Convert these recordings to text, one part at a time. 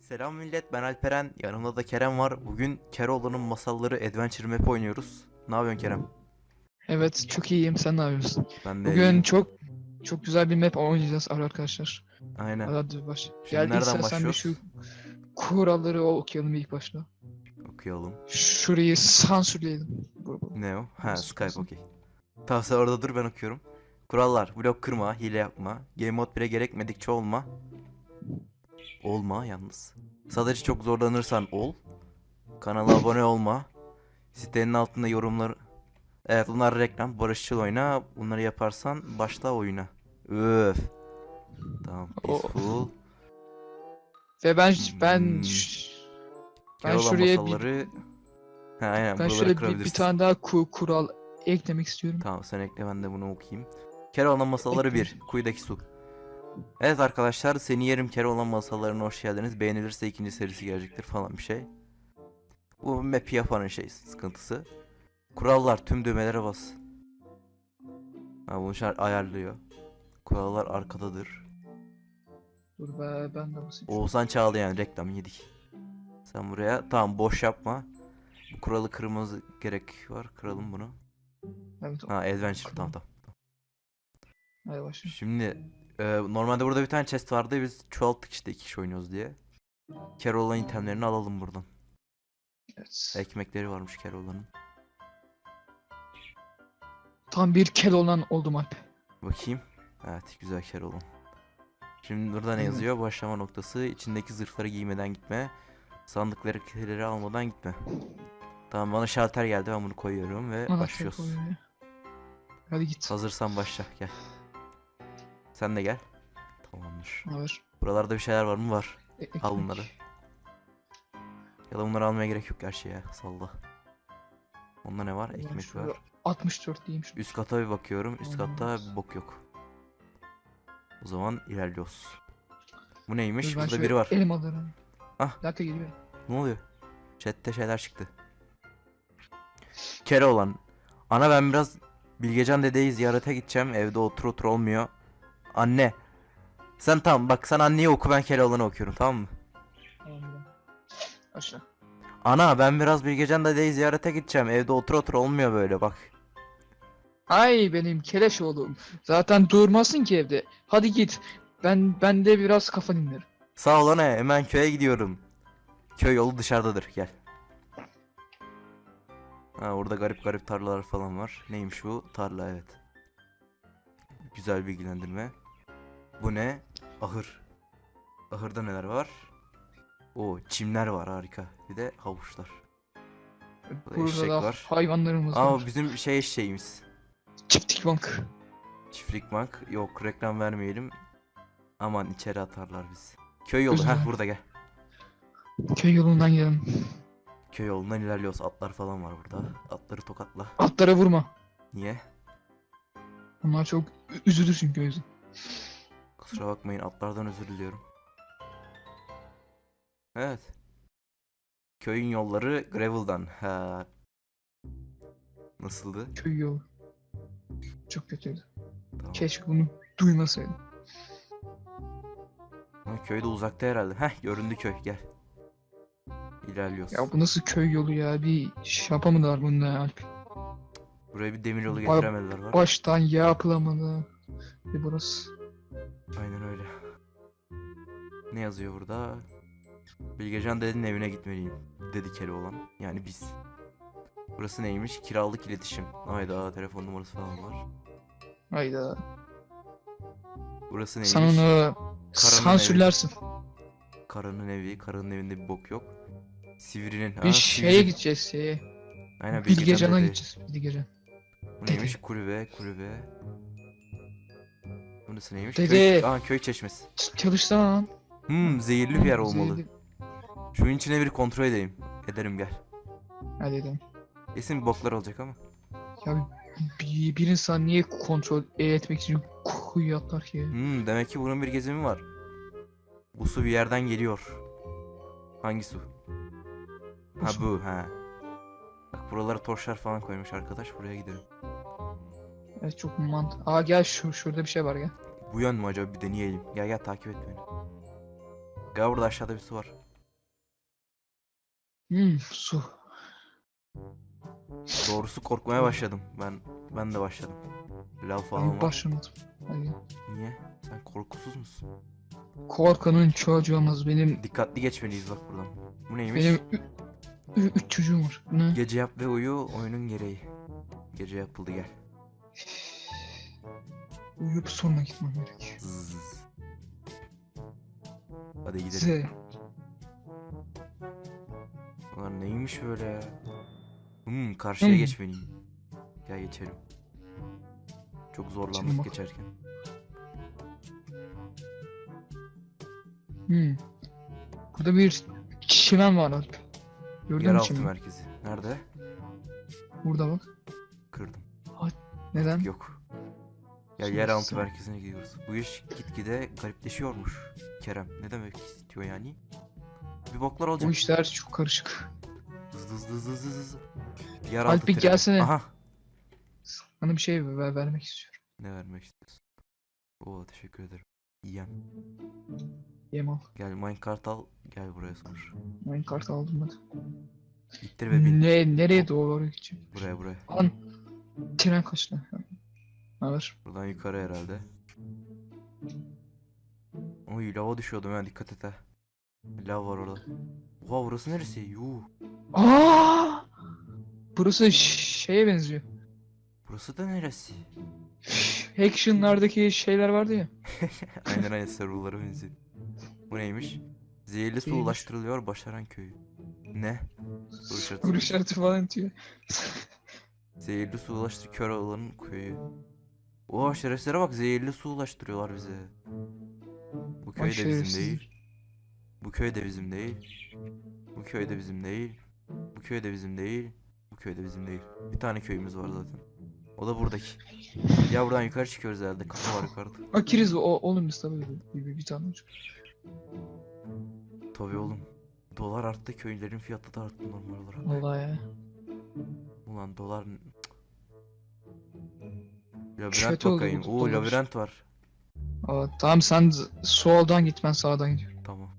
Selam millet ben Alperen yanımda da Kerem var. Bugün Keroğlan'ın masalları Adventure Map oynuyoruz. Ne yapıyorsun Kerem? Evet çok iyiyim sen ne yapıyorsun? Ben de Bugün iyiyim. çok çok güzel bir map oynayacağız arkadaşlar. Aynen. Hadi baş. Şimdi Gel nereden istersen bir şu kuralları okuyalım ilk başta. Okuyalım. Şurayı sansürleyelim. Bu- bu. Ne o? Ha Skype okey. Tamam sen orada dur ben okuyorum. Kurallar blok kırma, hile yapma, game mode 1'e gerekmedikçe olma. Olma yalnız. Sadece çok zorlanırsan ol. Kanala abone olma. Sitenin altında yorumlar... Evet bunlar reklam. Barışçıl oyna. Bunları yaparsan başla oyuna. Öf. Tamam. O- Peaceful. Ve ben ben Hmm. Ben Keloğlan şuraya bir masalları... Ha aynen ben şöyle bir, bir tane daha ku- kural eklemek istiyorum. Tamam sen ekle ben de bunu okuyayım. Keloğlan masalları Ekle. 1. Kuyudaki su. Evet arkadaşlar seni yerim Keloğlan masallarına hoş geldiniz. Beğenilirse ikinci serisi gelecektir falan bir şey. Bu map'i yapanın şey sıkıntısı. Kurallar tüm düğmelere bas. Ha bunu an ayarlıyor. Kurallar arkadadır. Dur be ben de basayım. Oğuzhan Çağlayan reklam yedik. Sen buraya tamam boş yapma. Bu kuralı kırmızı gerek var. Kıralım bunu. Evet, Ha adventure tamam tamam. hadi başla. Şimdi e, normalde burada bir tane chest vardı biz çoğalttık işte iki kişi oynuyoruz diye. Keroğlan itemlerini alalım buradan. Evet. Ekmekleri varmış Keroğlan'ın. Tam bir kel olan oldum Alp. Bakayım. Evet güzel Keroğlan. Şimdi burada ne yazıyor? Başlama noktası. içindeki zırhları giymeden gitme. Sandıkları killeri almadan gitme. Tamam bana şalter geldi ben bunu koyuyorum ve Anahtar başlıyoruz. koyuyor. Hadi git. Hazırsan başla gel. Sen de gel. Tamamdır. Var? Buralarda bir şeyler var mı? Var. E- Al ekmek. bunları. Ya da bunları almaya gerek yok gerçi ya. Salla. Onda ne var? Ulan Ekmek şurada var. 64 diyeyim şu. Üst kata bir bakıyorum. Üst katta Olmaz. bir bok yok. O zaman ilerliyoruz. Bu neymiş? Dur ben Burada şöyle biri var. Elim alırım. Ah. Bir dakika geliyor. Ne oluyor? Chat'te şeyler çıktı. Keloğlan. Ana ben biraz Bilgecan dedeyi ziyarete gideceğim. Evde otur otur olmuyor. Anne. Sen tamam bak sen anneyi oku ben Keloğlan'ı okuyorum tamam mı? Tamam. Aşağı. Ana ben biraz Bilgecan dedeyi ziyarete gideceğim. Evde otur otur olmuyor böyle bak. Ay benim keleş oğlum. Zaten durmasın ki evde. Hadi git. Ben ben de biraz kafa dinlerim. Sağ ol ana hemen köye gidiyorum. Köy yolu dışarıdadır gel. Ha orada garip garip tarlalar falan var. Neymiş bu? Tarla evet. Güzel bilgilendirme. Bu ne? Ahır. Ahırda neler var? O çimler var harika. Bir de havuçlar. Burada Burada eşek da var. hayvanlarımız Aa var. bizim şey eşeğimiz. Çiftlik bank. Çiftlik bank. Yok reklam vermeyelim. Aman içeri atarlar bizi. Köy yolu. Heh burada gel. Köy yolundan gidelim. Köy yolundan ilerliyoruz. Atlar falan var burada. Atları tokatla. Atlara vurma. Niye? Onlar çok ü- üzülür çünkü o yüzden. Kusura bakmayın atlardan özür diliyorum. Evet. Köyün yolları gravel'dan. Ha. Nasıldı? Köy yolu. Çok kötüydü. Tamam. Keşke bunu duymasaydım. Ha, köy de uzakta herhalde. Heh göründü köy gel. İlerliyoruz. Ya bu nasıl köy yolu ya? Bir şapa mı var bunda Alp? Buraya bir demir yolu Ba- getiremediler var. Baştan yapılamadı. Bir burası. Aynen öyle. Ne yazıyor burada? Bilgecan dedenin evine gitmeliyim. Dedi Keloğlan. Yani biz. Burası neymiş? Kiralık iletişim. Hayda telefon numarası falan var. Hayda. Burası neymiş? Sen onu sansürlersin. Karının evi. Karının evinde bir bok yok. Sivrinin. Bir şeye Sivri- gideceğiz şeye. Aynen Bilgecan'a dede. gideceğiz. Bilgecan. Bu neymiş? Kulübe. Kulübe. Burası neymiş? Dede. Köy, Aa, köy çeşmesi. Ç- Çalışsana lan. Hmm zehirli bir yer olmalı. Zehirli- Şunun içine bir kontrol edeyim. Ederim gel. Hadi edelim. Kesin boklar olacak ama. Ya bir, bir insan niye kontrol etmek için kuyu atlar ki? Hmm, demek ki bunun bir gezimi var. Bu su bir yerden geliyor. Hangi su? Ha bu ha. Bak buralara torşlar falan koymuş arkadaş. Buraya gidelim. Evet çok mant. Aa gel şu şurada bir şey var gel. Bu yön mü acaba bir deneyelim. Gel gel takip et beni. Gel burada aşağıda bir su var. Hmm su. Doğrusu korkmaya başladım. Ben ben de başladım. Lav falan var. başlamadım. Gel. Niye? Sen korkusuz musun? Korkanın çocuğu olmaz. Benim Dikkatli geçmeliyiz bak buradan. Bu neymiş? benim ü- ü- üç çocuğum var. Ne? Gece yap ve uyu oyunun gereği. Gece yapıldı gel. Uyuyup sonra gitmem gerek. Zzz. Hadi gidelim. Size Ulan neymiş böyle ya? Hmm, karşıya Hmm. geçmeliyim. Gel geçelim. Çok Geçelim zorlandık bak. geçerken. Hmm. Burada bir çimen var Alp. Gördün mü Yeraltı çimeni? merkezi. Nerede? Burada bak. Kırdım. Neden? Yok. Ya Şimdi yeraltı sen- merkezine gidiyoruz. Bu iş gitgide garipleşiyormuş. Kerem ne demek istiyor yani? Bir boklar olacak. Bu işler çok karışık. Hızlı hızlı hızlı hızlı hızlı. Bir treni. gelsene. Aha. Sana bir şey ver, vermek istiyorum. Ne vermek istiyorsun? Oo teşekkür ederim. Yiyem. Yem al. Gel minecart al. Gel buraya sor. Minecart aldım hadi. İttir ve bin. Ne, nereye doğru gideceğim? Buraya buraya. Lan tren kaçtı. Ne haber? Buradan yukarı herhalde. Oy lava düşüyordum ya dikkat et ha. Lav var orada. Oha burası neresi? Yuh. Aa! Burası şeye benziyor. Burası da neresi? Action'lardaki şeyler vardı ya. aynen aynen serverlara benziyor. Bu neymiş? Zehirli su Neymiş? ulaştırılıyor Başaran köyü. Ne? Soru işareti. Soru işareti falan diyor. Zehirli su ulaştır kör olanın köyü. Oha şerefsizlere bak zehirli su ulaştırıyorlar bize. Bu köy de bizim şerefsizler. değil. Bu köy de bizim değil. Bu köy de bizim değil. Köy de bizim değil. Bu köy de bizim değil. Bir tane köyümüz var zaten. O da buradaki. Ya buradan yukarı çıkıyoruz herhalde. Kapı var yukarıda. Akiriz o oğlum tabii bir, bir, tane olacak. Tabii oğlum. Dolar arttı köylerin fiyatı da arttı normal olarak. Vallahi ya. Ulan dolar... Labirent Kötü oldu bakayım. bu Oo dolar. labirent var. Aa, tamam sen z- soldan git ben sağdan gidiyorum. Tamam.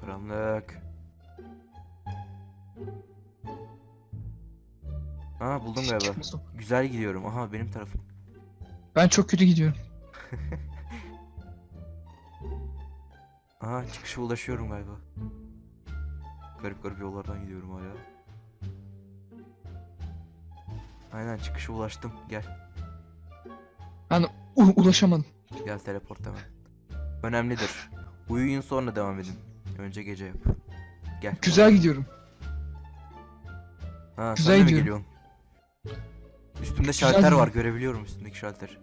Karanlık. Aa buldum galiba. Çıkmasın. Güzel gidiyorum. Aha benim tarafım. Ben çok kötü gidiyorum. Aha çıkışa ulaşıyorum galiba. Garip garip yollardan gidiyorum hala. Aynen çıkışa ulaştım. Gel. U- ulaşamadım. Gel teleport hemen. Önemlidir. Uyuyun sonra devam edin. Önce gece yap. Gel. Güzel gidiyorum. Ha, güzel de mi gidiyorum. geliyorsun? Üstümde Güzel şalter var görebiliyorum üstündeki şalter.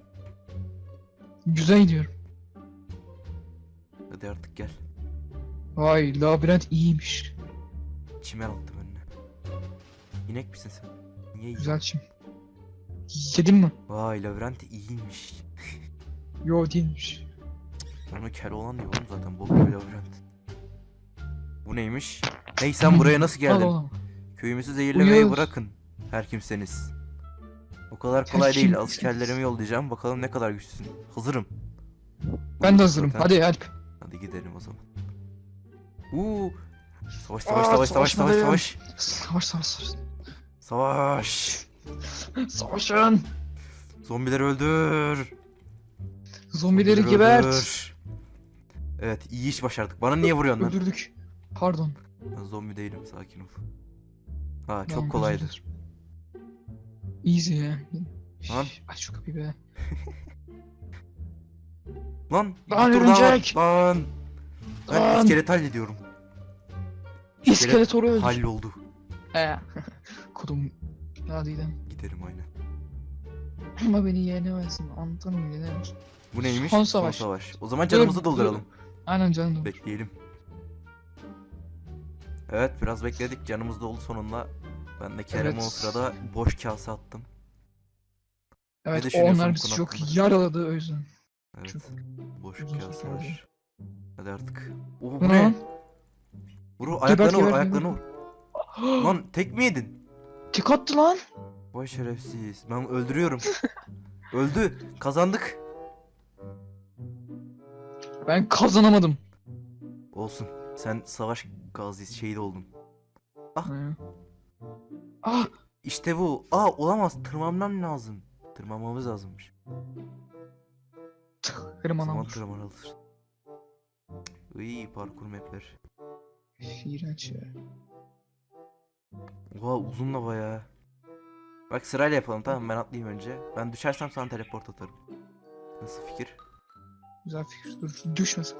Güzel gidiyorum. Hadi artık gel. Vay labirent iyiymiş. Çimen attım önüne. İnek misin sen? Niye yiyorsun? Güzel çim. Yedin mi? Vay labirent iyiymiş. Yo değilmiş. Onu kel olan diyor oğlum zaten bok gibi labirent. Bu neymiş? Hey sen buraya nasıl geldin? Köyümüzü zehirlemeyi Uyuyoruz. bırakın. Her kimseniz. O kadar kolay değil. Askerlerimi yollayacağım. Bakalım ne kadar güçlüsün. Hazırım. Ben de hazırım. Zaten- Hadi Alp. Hadi gidelim o zaman. Uuu. Savaş Aa, savaş savaş savaş savaş savaş. Savaş savaş savaş. Savaş. Savaşın. Zombileri öldür. Zombileri Zombileri gebert. öldür. Evet iyi iş başardık. Bana niye vuruyorsun lan? Öldürdük. Pardon. Ben zombi değilim sakin ol. Ha çok kolaydı. Easy ya. Lan. Aç şu kapıyı be. Lan. Lan bir tur daha var. örümcek. Lan. Ben Lan. iskelet hallediyorum. İskelet oraya öldür. Halloldu. He. Kodum. Gidelim. Giderim aynen. Ama beni yenemezsin. Anlatamam yenemez. Bu neymiş? Son savaş. O zaman canımızı Dur, dolduralım. Aynen canım. Bekleyelim. Evet biraz bekledik. Canımız doldu sonunda. Ben de Kerem'e o Evet. sırada boş kase attım. Evet düşünüyorsun onlar bu bizi konu çok hakkında? yaraladı o yüzden. Evet. Çok Boş uzun kase süre oldu. var. Hadi artık. Oo bu ne? ne? Vur ayaklarını vur gebert, ayaklarını vur. Lan tek mi yedin? Tek attı lan. Vay şerefsiz. Ben öldürüyorum. Öldü. Kazandık. Ben kazanamadım. Olsun. Sen savaş gazisi şehit oldun. Hı. Ah İşte bu. Aa olamaz. Tırmanmam lazım. Tırmanmamız lazımmış. Zaman olur. tırmanılır. İyi parkur mapler. İğrenç ya. Oha uzun da bayağı. Bak sırayla yapalım tamam mı? ben atlayayım önce. Ben düşersem sana teleport atarım. Nasıl fikir? Güzel fikir. Dur düşmesin.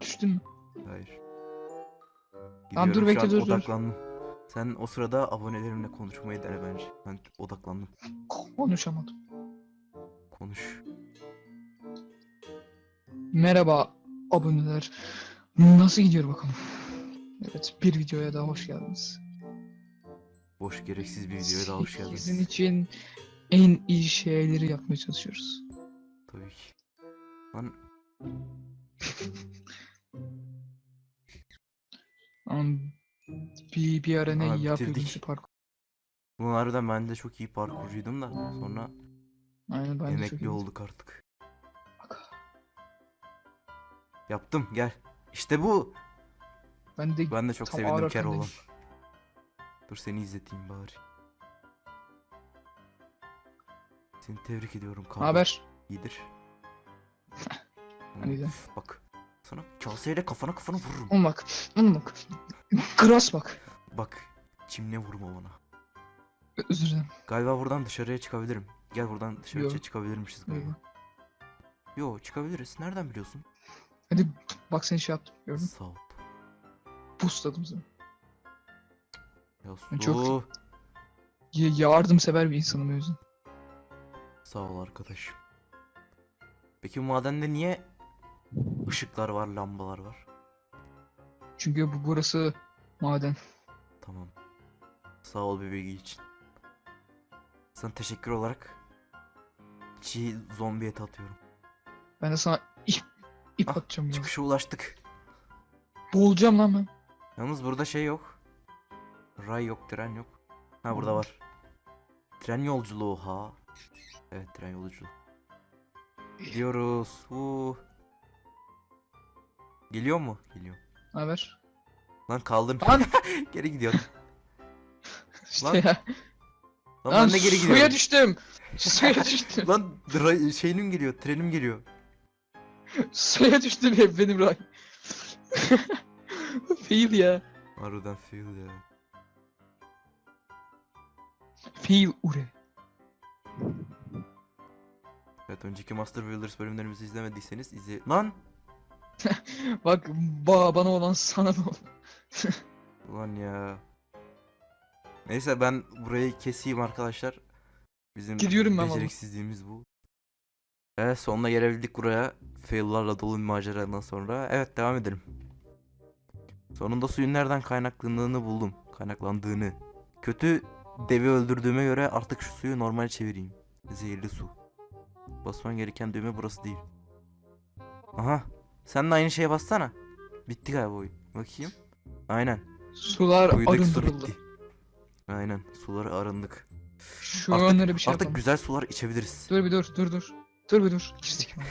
Düştün mü? Hayır. Tamam, dur, Gidiyorum, şu bekle, an dur, dur. Odaklandım. Sen o sırada abonelerimle konuşmayı dene bence. Ben odaklandım. Konuşamadım. Konuş. Merhaba aboneler. Nasıl gidiyor bakalım? Evet bir videoya daha hoş geldiniz. Boş gereksiz bir videoya daha hoş geldiniz. Sizin için en iyi şeyleri yapmaya çalışıyoruz. Tabii ki. Lan Ama bir, bir ara ne Aa, yapıyordum bitirdik. şu parkur. Ulan harbiden ben de çok iyi parkurcuydum da sonra Aynen ben de çok emekli iyi. olduk artık. Bak, Yaptım gel. İşte bu. Ben de Ben de çok Tam sevindim ağır Keroğlan. Dur seni izleteyim bari. Seni tebrik ediyorum kardeşim. haber? İyidir. Üf, Bak. Sana kaseyle kafana kafana vururum. Oğlum bak. Oğlum bak. Gras bak. Bak. Çimle vurma bana. Özür dilerim. Galiba buradan dışarıya çıkabilirim. Gel buradan dışarıya Yok. çıkabilirmişiz galiba. Yok. Yo çıkabiliriz. Nereden biliyorsun? Hadi bak seni şey yaptım. Gördün mü? Sağ ol. Boostladım seni. Ya su. çok- Ya- yardımsever bir insanım o yüzden. Sağ ol arkadaşım. Peki madende niye ışıklar var, lambalar var? Çünkü bu burası maden. Tamam. Sağ ol bir bilgi için. Sana teşekkür olarak çiğ zombi eti atıyorum. Ben de sana ip, ip Ah, atacağım ya. Çıkışa ulaştık. Boğulacağım lan ben. Yalnız burada şey yok. Ray yok, tren yok. Ha burada var. Tren yolculuğu ha. Evet tren yolculuğu. Gidiyoruz. Huu. Geliyor mu? Geliyor. Ne haber? Lan kaldın. Lan! geri gidiyor. İşte Lan, ya. Lan, Lan ben de geri suya gidiyorum. düştüm. Suya düştüm. Lan ray- şeyim geliyor, trenim geliyor. suya düştüm hep benim ray. Fail ya. Harbiden fail ya. Fail ure. Evet önceki Master Builders bölümlerimizi izlemediyseniz izle... Lan! Bak ba bana olan sana da. Ulan ya. Neyse ben burayı keseyim arkadaşlar. Bizim Gidiyorum ben beceriksizliğimiz bu. Evet sonuna gelebildik buraya. Fail'larla dolu bir maceradan sonra. Evet devam edelim. Sonunda suyun nereden kaynaklandığını buldum. Kaynaklandığını. Kötü devi öldürdüğüme göre artık şu suyu normale çevireyim. Zehirli su. Basman gereken düğme burası değil. Aha. Sen de aynı şeye bassana. Bitti galiba oyun. Bakayım. Aynen. Sular Kuyudaki su arındırıldı. bitti. Aynen. Suları arındık. Şu Artık- önlere bir şey Artık yapalım. güzel sular içebiliriz. Dur bir dur dur dur. Dur bir dur. Girdik.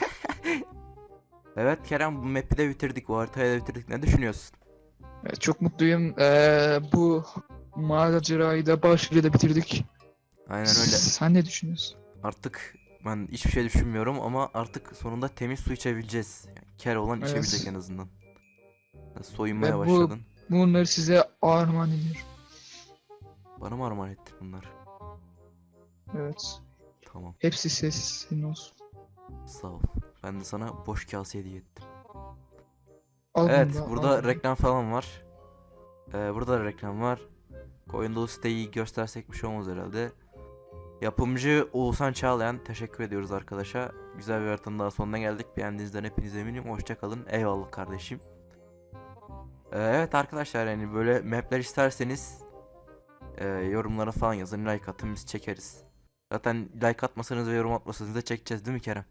Evet Kerem bu map'i de bitirdik. Bu haritayı da bitirdik. Ne düşünüyorsun? Evet, çok mutluyum. Ee, bu macerayı da başarıyla bitirdik. Aynen öyle. Sen ne düşünüyorsun? Artık ben hiçbir şey düşünmüyorum ama artık sonunda temiz su içebileceğiz. Yani ker olan Evet. içebilecek en azından. Sen Soyunmaya Ve bu- başladın. Bunları size armağan ediyorum. Bana mı armağan ettin bunlar? Evet. Tamam. Hepsi ses senin olsun. Sağ ol. Ben de sana boş kase hediye ettim. Al Evet bunu da, burada al reklam falan var. Ee, burada da reklam var. Coin dolu siteyi göstersek bir şey olmaz herhalde. Yapımcı Oğuzhan Çağlayan teşekkür ediyoruz arkadaşa. Güzel bir haritanın daha sonuna geldik. Beğendiğinizden hepinize eminim. Hoşçakalın. Eyvallah kardeşim. Ee, evet arkadaşlar yani böyle mapler isterseniz e, yorumlara falan yazın. Like atın biz çekeriz. Zaten like atmasanız ve yorum atmasanız da çekeceğiz değil mi Kerem?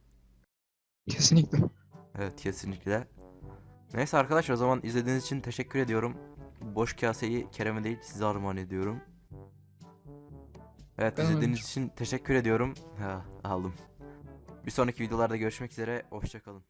Kesinlikle. Evet kesinlikle. Neyse arkadaşlar o zaman izlediğiniz için teşekkür ediyorum. Boş kaseyi Kerem'e değil size armağan ediyorum. Evet Ben izlediğiniz için teşekkür ediyorum. Ha, aldım. Bir sonraki videolarda görüşmek üzere. Hoşçakalın.